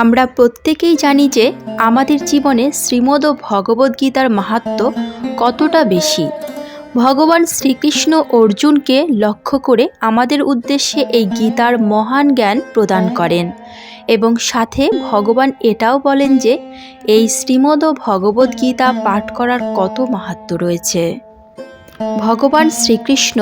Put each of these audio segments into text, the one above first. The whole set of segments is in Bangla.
আমরা প্রত্যেকেই জানি যে আমাদের জীবনে শ্রীমদ ও ভগবদ্গীতার মাহাত্ম কতটা বেশি। ভগবান শ্রীকৃষ্ণ অর্জুনকে লক্ষ্য করে আমাদের উদ্দেশ্যে এই গীতার মহান জ্ঞান প্রদান করেন এবং সাথে ভগবান এটাও বলেন যে এই শ্রীমদ ও ভগবদ্গীতা পাঠ করার কত মাহাত্ম রয়েছে। ভগবান শ্রীকৃষ্ণ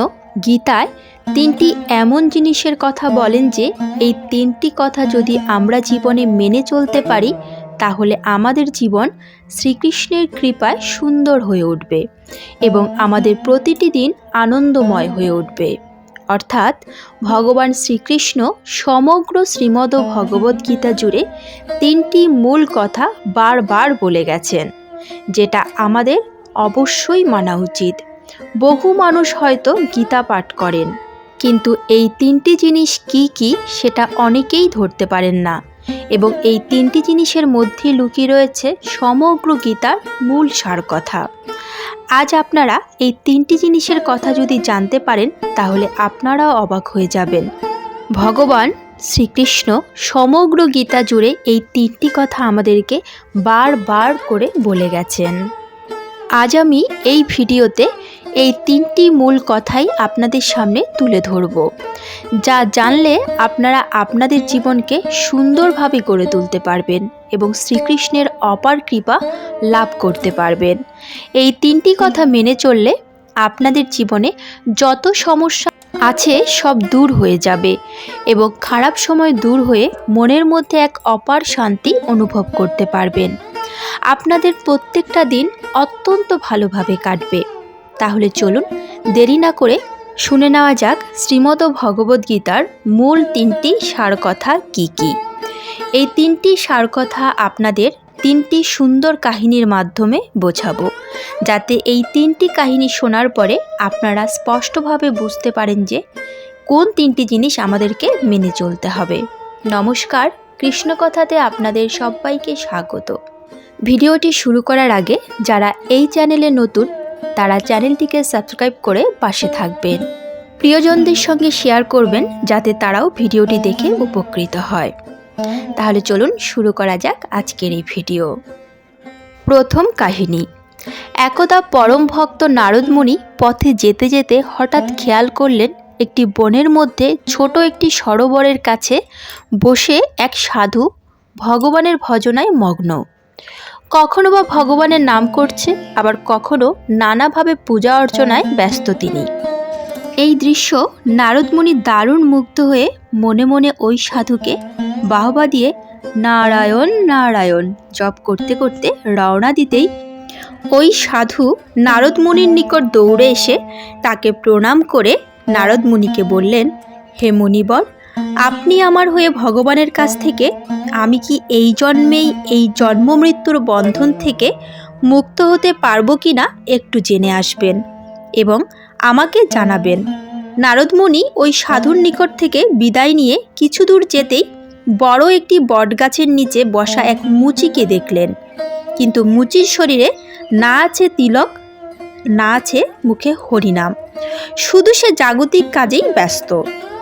গীতায় তিনটি এমন জিনিসের কথা বলেন যে, এই তিনটি কথা যদি আমরা জীবনে মেনে চলতে পারি, তাহলে আমাদের জীবন শ্রীকৃষ্ণের কৃপায় সুন্দর হয়ে উঠবে এবং আমাদের প্রতিটি দিন আনন্দময় হয়ে উঠবে। অর্থাৎ, ভগবান শ্রীকৃষ্ণ সমগ্র শ্রীমদ ভগবদ্গীতা জুড়ে তিনটি মূল কথা বারবার বলে গেছেন, যেটা আমাদের অবশ্যই মানা উচিত। বহু মানুষ হয়তো গীতা পাঠ করেন। কিন্তু এই তিনটি জিনিস কি কি সেটা অনেকেই ধরতে পারেন না। এবং এই তিনটি জিনিসের মধ্যে লুকিয়ে রয়েছে সমগ্র গীতার মূল সার কথা। আজ আপনারা এই তিনটি জিনিসের কথা যদি জানতে পারেন, তাহলে আপনারাও অবাক হয়ে যাবেন। ভগবান শ্রীকৃষ্ণ সমগ্র গীতা জুড়ে এই তিনটি কথা আমাদেরকে বারবার করে বলে গেছেন। আজ আমি এই ভিডিওতে এই তিনটি মূল কথাই আপনাদের সামনে তুলে ধরব। যা জানলে আপনারা আপনাদের জীবনকে সুন্দরভাবে গড়ে তুলতে পারবেন এবং শ্রীকৃষ্ণের অপার কৃপা লাভ করতে পারবেন। এই তিনটি কথা মেনে চললে আপনাদের জীবনে যত সমস্যা আছে সব দূর হয়ে যাবে এবং খারাপ সময় দূর হয়ে মনের মধ্যে এক অপার শান্তি অনুভব করতে পারবেন। আপনাদের প্রত্যেকটা দিন অত্যন্ত ভালোভাবে কাটবে। তাহলে চলুন দেরি না করে শুনে নেওয়া যাক শ্রীমদ ভগবদ্গীতার মূল তিনটি সারকথা কি কি। এই তিনটি সারকথা আপনাদের তিনটি সুন্দর কাহিনীর মাধ্যমে বোঝাবো, যাতে এই তিনটি কাহিনী শোনার পরে আপনারা স্পষ্টভাবে বুঝতে পারেন যে কোন তিনটি জিনিস আমাদেরকে মেনে চলতে হবে। নমস্কার, কৃষ্ণকথাতে আপনাদের সবাইকে স্বাগত। ভিডিওটি শুরু করার আগে যারা এই চ্যানেলে নতুন তারা চ্যানেলটিকে সাবস্ক্রাইব করে পাশে থাকবেন। প্রিয়জনদের সঙ্গে শেয়ার করবেন যাতে তারাও ভিডিওটি দেখে উপকৃত হয়। তাহলে চলুন শুরু করা যাক আজকের এই ভিডিও। প্রথম কাহিনী। একদা পরম ভক্ত নারদমুনি পথে যেতে যেতে হঠাৎ খেয়াল করলেন একটি বনের মধ্যে ছোট একটি সরোবরের কাছে বসে এক সাধু ভগবানের ভজনায় মগ্ন। কখনো বা ভগবানের নাম করছে, আবার কখনো নানাভাবে পূজা অর্চনায় ব্যস্ত তিনি। এই দৃশ্য নারদমুনি দারুণ মুগ্ধ হয়ে মনে মনে ওই সাধুকে বাহবা দিয়ে, নারায়ণ নারায়ণ জপ করতে করতে রওনা দিতেই ওই সাধু নারদমুনির নিকট দৌড়ে এসে তাকে প্রণাম করে নারদমুনিকে বললেন, হে মুনিবর আপনি আমার হয়ে ভগবানের কাছ থেকে, আমি কি এই জন্মেই এই জন্ম মৃত্যুর বন্ধন থেকে মুক্ত হতে পারব কি না একটু জেনে আসবেন এবং আমাকে জানাবেন। নারদমণি ওই সাধুর নিকট থেকে বিদায় নিয়ে কিছু দূর যেতেই বড় একটি বটগাছের নিচে বসা এক মুচিকে দেখলেন। কিন্তু মুচির শরীরে না আছে তিলক, না আছে মুখে হরিনাম। শুধু সে জাগতিক কাজেই ব্যস্ত।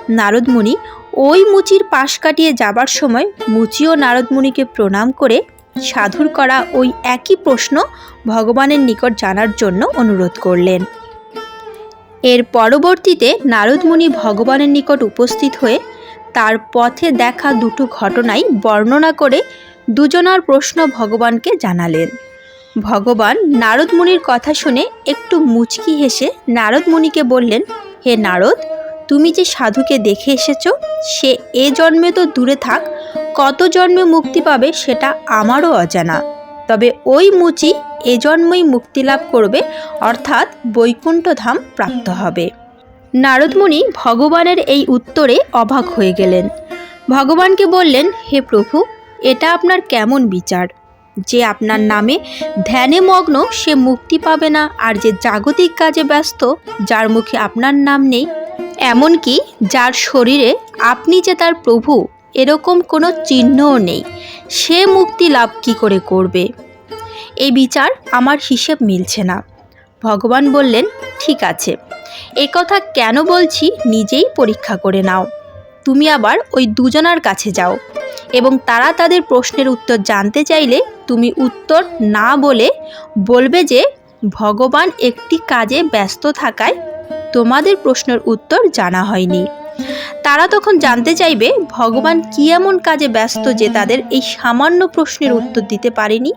নারদমুনি ওই মুচির পাশ কাটিয়ে যাবার সময় মুচিও নারদমুনিকে প্রণাম করে সাধুর করা ওই একই প্রশ্ন ভগবানের নিকট জানার জন্য অনুরোধ করলেন। এর পরবর্তীতে নারদমুনি ভগবানের নিকট উপস্থিত হয়ে তার পথে দেখা দুটো ঘটনাই বর্ণনা করে দুজনার প্রশ্ন ভগবানকে জানালেন। ভগবান নারদমুনির কথা শুনে একটু মুচকি হেসে নারদমুনিকে বললেন, হে নারদ তুমি যে সাধুকে দেখে এসেছ, সে এ জন্মে তো দূরে থাক, কত জন্মে মুক্তি পাবে সেটা আমারও অজানা। তবে ওই মুচি এ জন্মই মুক্তি লাভ করবে, অর্থাৎ বৈকুণ্ঠধাম প্রাপ্ত হবে। নারদমুনি ভগবানের এই উত্তরে অবাক হয়ে গেলেন। ভগবানকে বললেন, হে প্রভু, এটা আপনার কেমন বিচার? যে আপনার নামে ধ্যানে মগ্ন, সে মুক্তি পাবে না, আর যে জাগতিক কাজে ব্যস্ত, যার মুখে আপনার নাম নেই এমনকি যার শরীরে আপনি যে তার প্রভু, এরকম কোনো চিহ্নও নেই। সে মুক্তি লাভ কী করে করবে? এই বিচার আমার হিসেব মিলছে না। ভগবান বললেন, ঠিক আছে। এ কথা কেন বলছি নিজেই পরীক্ষা করে নাও। তুমি আবার ওই দুজনার কাছে যাও এবং তারা তাদের প্রশ্নের উত্তর জানতে চাইলে তুমি উত্তর না বলে বলবে যে ভগবান একটি কাজে ব্যস্ত থাকায় তোমাদের প্রশ্নের উত্তর জানা হয়নি। তারা তখন জানতে চাইবে, ভগবান কি এমন কাজে ব্যস্ত যে তাদের এই সামান্য প্রশ্নের উত্তর দিতে পারেনি?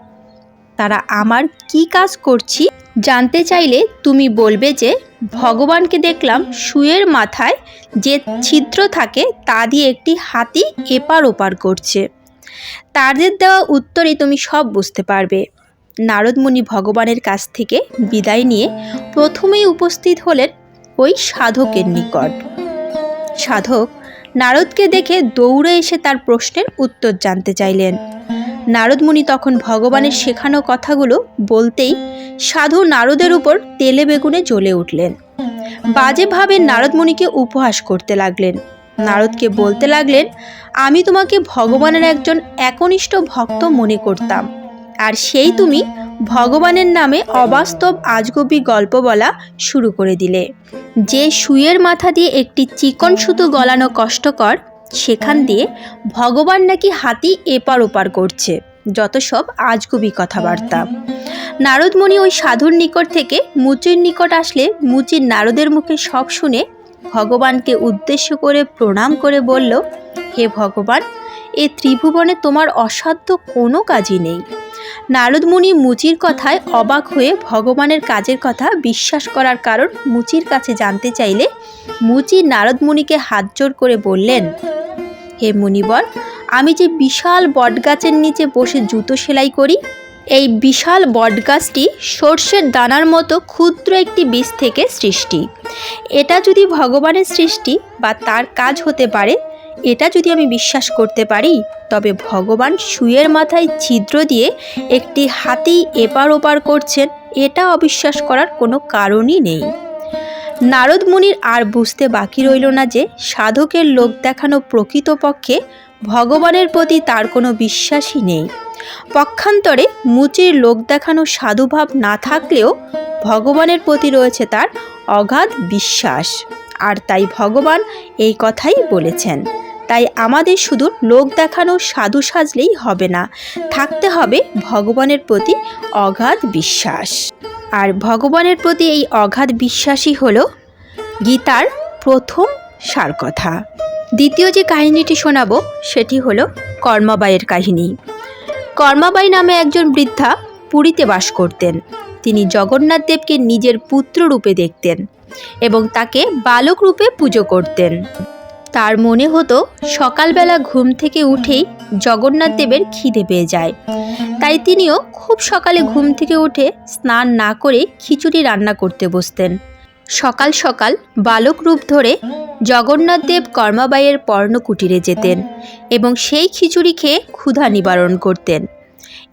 তারা, আমার কি কাজ করছি? জানতে চাইলে তুমি বলবে যে, ভগবানকে দেখলাম শুয়ের মাথায় যে ছিদ্র থাকে তা দিয়ে একটি হাতি এপার ওপার করছে। তাদের দেওয়া উত্তরে তুমি সব বুঝতে পারবে। নারদমুনি ভগবানের কাছ থেকে বিদায় নিয়ে প্রথমেই উপস্থিত হলেন ওই সাধকের নিকট। সাধক নারদকে দেখে দৌড়ে এসে তার প্রশ্নের উত্তর জানতে চাইলেন। নারদমুনি তখন ভগবানের শেখানো কথাগুলো বলতেই সাধু নারদের উপর তেলে বেগুনে জ্বলে উঠলেন। বাজেভাবে নারদমুনিকে উপহাস করতে লাগলেন। নারদকে বলতে লাগলেন, আমি তোমাকে ভগবানের একজন একনিষ্ঠ ভক্ত মনে করতাম। আর সেই তুমি ভগবানের নামে অবাস্তব আজগবি গল্প বলা শুরু করে দিলে। যে সুইয়ের মাথা দিয়ে একটি চিকন সুতো গলানো কষ্টকর, সেখান দিয়ে ভগবান নাকি হাতি এপার ওপার করছে, যত সব আজগুবি কথাবার্তা। নারদমণি ওই সাধুর নিকট থেকে মুচির নিকট আসলে মুচির নারদের মুখে সব শুনে ভগবানকে উদ্দেশ্য করে প্রণাম করে বলল, হে ভগবান, এ ত্রিভুবনে তোমার অসাধ্য কোনো কাজই নেই। নারদমুনি মুচির কথায় অবাক হয়ে ভগবানের কাজের কথা বিশ্বাস করার কারণ মুচির কাছে জানতে চাইলে মুচি নারদমুনিকে হাত জোর করে বললেন, হে মুনিবর, আমি যে বিশাল বটগাছের নিচে বসে জুতো সেলাই করি, এই বিশাল বটগাছটি সর্ষের দানার মতো ক্ষুদ্র একটি বীজ থেকে সৃষ্টি। এটা যদি ভগবানের সৃষ্টি বা তার কাজ হতে পারে এটা যদি আমি বিশ্বাস করতে পারি, তবে ভগবান শুয়ের মাথায় ছিদ্র দিয়ে একটি হাতি এপার ওপার করছেন, এটা অবিশ্বাস করার কোনো কারণই নেই। নারদ মুনির আর বুঝতে বাকি রইল না যে, সাধকের লোক দেখানো প্রকৃতপক্ষে ভগবানের প্রতি তার কোনো বিশ্বাসই নেই। পক্ষান্তরে মুচির লোক দেখানো সাধুভাব না থাকলেও ভগবানের প্রতি রয়েছে তার অগাধ বিশ্বাস। আর তাই ভগবান এই কথাই বলেছেন। তাই আমাদের শুধু লোক দেখানো সাধু সাজলেই হবে না, থাকতে হবে ভগবানের প্রতি অগাধ বিশ্বাস। আর ভগবানের প্রতি এই অগাধ বিশ্বাসই হলো গীতার প্রথম সার কথা। দ্বিতীয় যে কাহিনীটি শোনাব, সেটি হলো কর্মাবাইয়ের কাহিনী। কর্মাবাই নামে একজন বৃদ্ধা পুরীতে বাস করতেন। তিনি জগন্নাথ দেবকে নিজের পুত্র রূপে দেখতেন। এবং তাকে বালক রূপে পুজো করতেন। তার মনে হতো, সকালবেলা ঘুম থেকে উঠেই জগন্নাথ দেবের খিদে পেয়ে যায়। তাই তিনিও খুব সকালে ঘুম থেকে উঠে স্নান না করে খিচুড়ি রান্না করতে বসতেন। সকাল সকাল বালক রূপ ধরে জগন্নাথ দেব কর্মাবাইয়ের পর্ণকুটিরে যেতেন এবং সেই খিচুড়ি খেয়ে ক্ষুধা নিবারণ করতেন।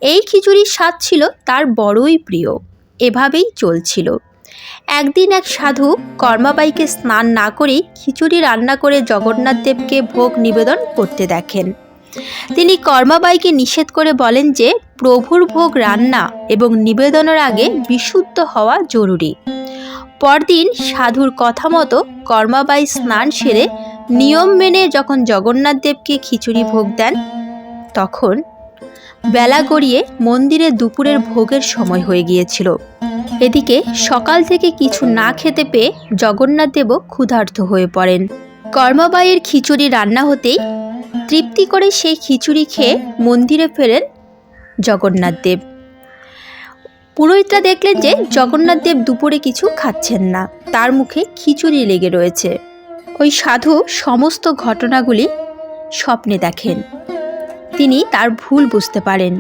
এই খিচুড়ির স্বাদ ছিল তার বড়ই প্রিয়। এভাবেই চলছিল। একদিন এক সাধু কর্মাবাইকে স্নান না করেই খিচুড়ি রান্না করে জগন্নাথ দেবকে ভোগ নিবেদন করতে দেখেন। তিনি কর্মাবাইকে নিষেধ করে বলেন যে, প্রভুর ভোগ রান্না এবং নিবেদনের আগে বিশুদ্ধ হওয়া জরুরি। পরদিন সাধুর কথা মতো কর্মাবাই স্নান সেরে নিয়ম মেনে যখন জগন্নাথ দেবকে খিচুড়ি ভোগ দেন, তখন বেলা গড়িয়ে মন্দিরে দুপুরের ভোগের সময় হয়ে গিয়েছিল। এদিকে সকাল থেকে কিছু না খেতে পেয়ে জগন্নাথ দেবও ক্ষুধার্ত হয়ে পড়েন। কর্মাবাইয়ের খিচুড়ি রান্না হতেই তৃপ্তি করে সেই খিচুড়ি খেয়ে মন্দিরে ফেরেন জগন্নাথ দেব। পুরোহিতরা দেখলেন যে জগন্নাথ দেব দুপুরে কিছু খাচ্ছেন না। তার মুখে খিচুড়ি লেগে রয়েছে। ওই সাধু সমস্ত ঘটনাগুলি স্বপ্নে দেখেন। তিনি তার ভুল বুঝতে পারেন।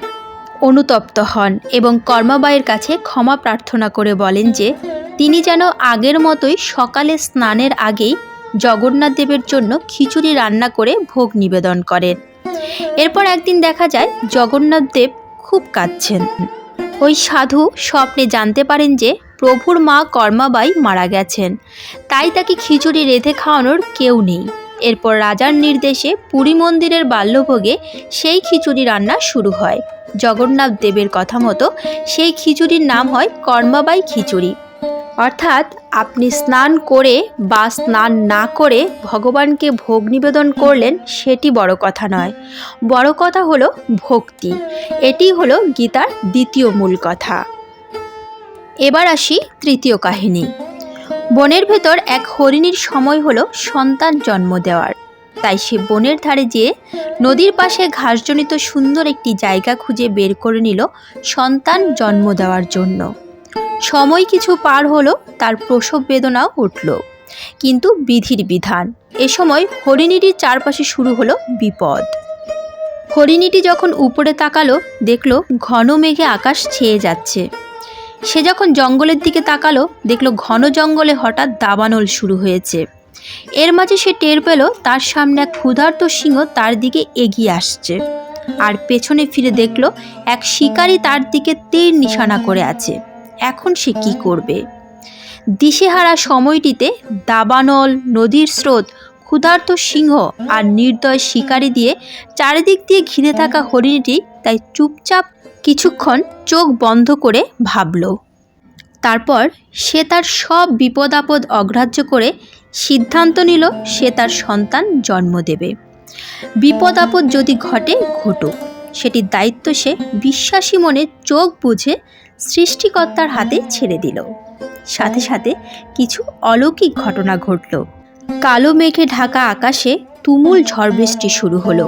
অনুতপ্ত হন এবং কর্মাবাইয়ের কাছে ক্ষমা প্রার্থনা করে বলেন যে, তিনি যেন আগের মতোই সকালে স্নানের আগেই জগন্নাথ দেবের জন্য খিচুড়ি রান্না করে ভোগ নিবেদন করেন। এরপর একদিন দেখা যায় জগন্নাথ দেব খুব কাঁদছেন। ওই সাধু স্বপ্নে জানতে পারেন যে, প্রভুর মা কর্মাবাই মারা গেছেন। তাই তাকে খিচুড়ি রেঁধে খাওয়ানোর কেউ নেই। এরপর রাজার নির্দেশে পুরী মন্দিরের বাল্যভোগে সেই খিচুড়ি রান্না শুরু হয়। জগন্নাথ দেবের কথা মতো সেই খিচুড়ির নাম হয় কর্মাবাই খিচুড়ি। অর্থাৎ আপনি স্নান করে বা স্নান না করে ভগবানকে ভোগ নিবেদন করলেন সেটি বড় কথা নয়। বড় কথা হলো ভক্তি। এটি হলো গীতার দ্বিতীয় মূল কথা। এবার আসি তৃতীয় কাহিনী। বনের ভেতর এক হরিণীর সময় হলো সন্তান জন্ম দেওয়ার। তাই সে বনের ধারে যেয়ে নদীর পাশে ঘাসজনিত সুন্দর একটি জায়গা খুঁজে বের করে নিল সন্তান জন্ম দেওয়ার জন্য। সময় কিছু পার হলো, তার প্রসব বেদনাও উঠল। কিন্তু বিধির বিধান, এ সময় হরিণীটির চারপাশে শুরু হলো বিপদ। হরিণীটি যখন উপরে তাকালো, দেখল ঘন মেঘে আকাশ ছেয়ে যাচ্ছে। সে যখন জঙ্গলের দিকে তাকালো, দেখল ঘন জঙ্গলে হঠাৎ দাবানল শুরু হয়েছে। এর মাঝে সে টের পেল, তার সামনে এক ক্ষুধার্ত সিংহ তার দিকে এগিয়ে আসছে। আর পেছনে ফিরে দেখল, এক শিকারী তার দিকে তীর নিশানা করে আছে। এখন সে কি করবে? দিশেহারা সময়টিতে দাবানল, নদীর স্রোত, ক্ষুধার্ত সিংহ আর নির্দয় শিকারি দিয়ে চারিদিক দিয়ে ঘিরে থাকা হরিণীটি তাই চুপচাপ কিছুক্ষণ চোখ বন্ধ করে ভাবল। তারপর সে তার সব বিপদ আপদ অগ্রাহ্য করে সিদ্ধান্ত নিল সে তার সন্তান জন্ম দেবে। বিপদ আপদ যদি ঘটে, ঘটুক। সেটির দায়িত্ব সে বিশ্বাসী মনে চোখ বুঝে সৃষ্টিকর্তার হাতে ছেড়ে দিল। সাথে সাথে কিছু অলৌকিক ঘটনা ঘটল। কালো মেঘে ঢাকা আকাশে তুমুল ঝড় বৃষ্টি শুরু হলো।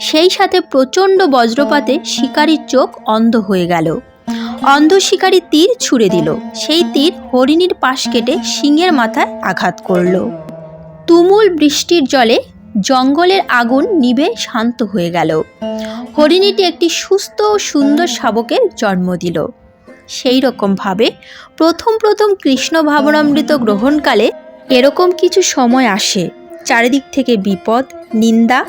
সেই সাথে প্রচণ্ড বজ্রপাতে শিকারীর চোখ অন্ধ হয়ে গেল। অন্ধ শিকারী তীর ছুঁড়ে দিল। সেই তীর হরিণীর পাশ কেটে সিংহের মাথায় আঘাত করল। তুমুল বৃষ্টির জলে জঙ্গলের আগুন নিভে শান্ত হয়ে গেল। হরিণীটি একটি সুস্থ ও সুন্দর শাবকের জন্ম দিল। সেই রকমভাবে প্রথম প্রথম কৃষ্ণ ভাবনামৃত গ্রহণকালে এরকম কিছু সময় আসে। চারিদিক থেকে বিপদ, নিন্দা,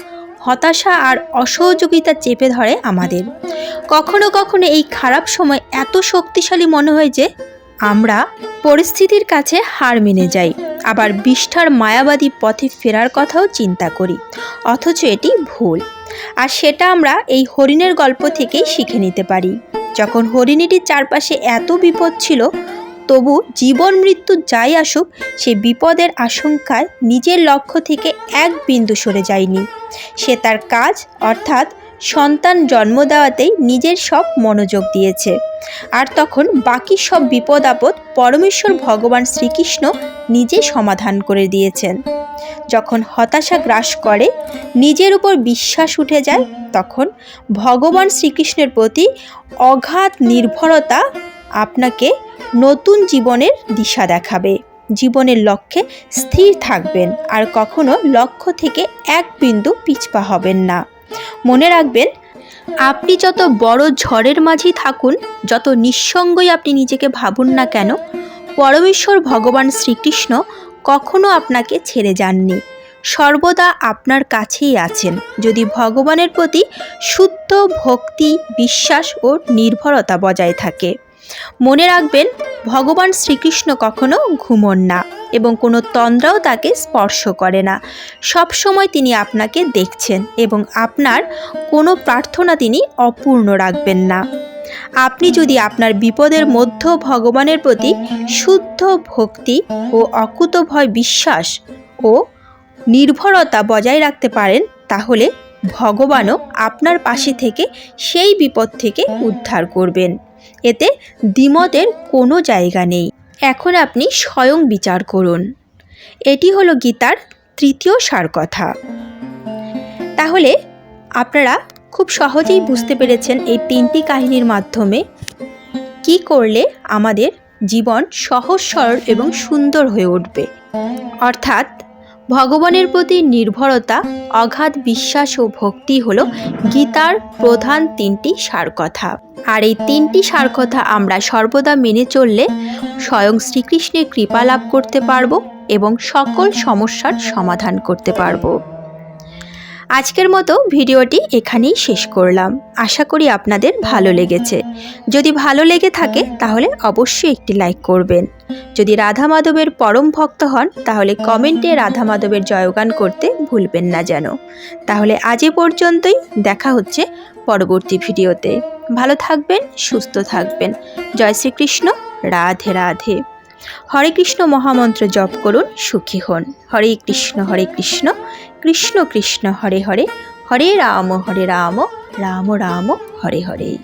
হতাশা আর অসহযোগিতা চেপে ধরে আমাদের। কখনো কখনো এই খারাপ সময় এত শক্তিশালী মনে হয় যে আমরা পরিস্থিতির কাছে হার মেনে যাই। আবার বিষ্ঠার মায়াবাদী পথে ফেরার কথাও চিন্তা করি, অথচ এটি ভুল। আর সেটা আমরা এই হরিণের গল্প থেকেই শিখে নিতে পারি। যখন হরিণীটির চারপাশে এত বিপদ ছিল তবু জীবন মৃত্যু যাই আসুক, সে বিপদের আশঙ্কায় নিজের লক্ষ্য থেকে এক বিন্দু সরে যায়নি। সে তার কাজ, অর্থাৎ সন্তান জন্ম দেওয়াতেই নিজের সব মনোযোগ দিয়েছে। আর তখন বাকি সব বিপদ আপদ পরমেশ্বর ভগবান শ্রীকৃষ্ণ নিজে সমাধান করে দিয়েছেন। যখন হতাশা গ্রাস করে, নিজের উপর বিশ্বাস উঠে যায়, তখন ভগবান শ্রীকৃষ্ণের প্রতি অগাধ নির্ভরতা আপনাকে নতুন জীবনের দিশা দেখাবে। জীবনের লক্ষ্যে স্থির থাকবেন আর কখনো লক্ষ্য থেকে এক বিন্দু পিছপা হবেন না। মনে রাখবেন, আপনি যত বড় ঝড়ের মাঝেই থাকুন, যত নিঃসঙ্গই আপনি নিজেকে ভাবুন না কেন, পরমেশ্বর ভগবান শ্রীকৃষ্ণ কখনো আপনাকে ছেড়ে যাননি। সর্বদা আপনার কাছেই আছেন। যদি ভগবানের প্রতি শুদ্ধ ভক্তি, বিশ্বাস ও নির্ভরতা বজায় থাকে। মনে রাখবেন, ভগবান শ্রীকৃষ্ণ কখনো ঘুমন না এবং কোনো তন্দ্রাও তাকে স্পর্শ করে না। সব সময় তিনি আপনাকে দেখছেন এবং আপনার কোনো প্রার্থনা তিনি অপূর্ণ রাখবেন না। আপনি যদি আপনার বিপদের মধ্যেও ভগবানের প্রতি শুদ্ধ ভক্তি ও অকুতভয় বিশ্বাস ও নির্ভরতা বজায় রাখতে পারেন, তাহলে ভগবানও আপনার পাশে থেকে সেই বিপদ থেকে উদ্ধার করবেন। এতে দ্বিমতের কোনো জায়গা নেই। এখন আপনি স্বয়ং বিচার করুন। এটি হলো গীতার তৃতীয় সার কথা তাহলে আপনারা খুব সহজেই বুঝতে পেরেছেন এই তিনটি কাহিনীর মাধ্যমে কি করলে আমাদের জীবন সহজ, সরল এবং সুন্দর হয়ে উঠবে। অর্থাৎ ভগবানের প্রতি নির্ভরতা, অগাধ বিশ্বাস ও ভক্তি হলো গীতার প্রধান তিনটি সার কথা আর এই তিনটি সার কথা আমরা সর্বদা মেনে চললে স্বয়ং শ্রীকৃষ্ণের কৃপা লাভ করতে পারব এবং সকল সমস্যার সমাধান করতে পারব। আজকের মতো ভিডিওটি এখানেই শেষ করলাম। আশা করি আপনাদের ভালো লেগেছে। যদি ভালো লেগে থাকে, তাহলে অবশ্যই একটি লাইক করবেন। যদি রাধা মাধবের পরম ভক্ত হন, তাহলে কমেন্টে রাধা মাধবের জয়গান করতে ভুলবেন না যেন। তাহলে আজ এ পর্যন্তই। দেখা হচ্ছে পরবর্তী ভিডিওতে। ভালো থাকবেন, সুস্থ থাকবেন। জয় শ্রীকৃষ্ণ, রাধে রাধে। হরে কৃষ্ণ মহামন্ত্র জপ করুন, সুখী হন। হরে কৃষ্ণ হরে কৃষ্ণ কৃষ্ণ কৃষ্ণ, হরে হরে। হরে রাম হরে রাম রাম রাম, হরে হরে।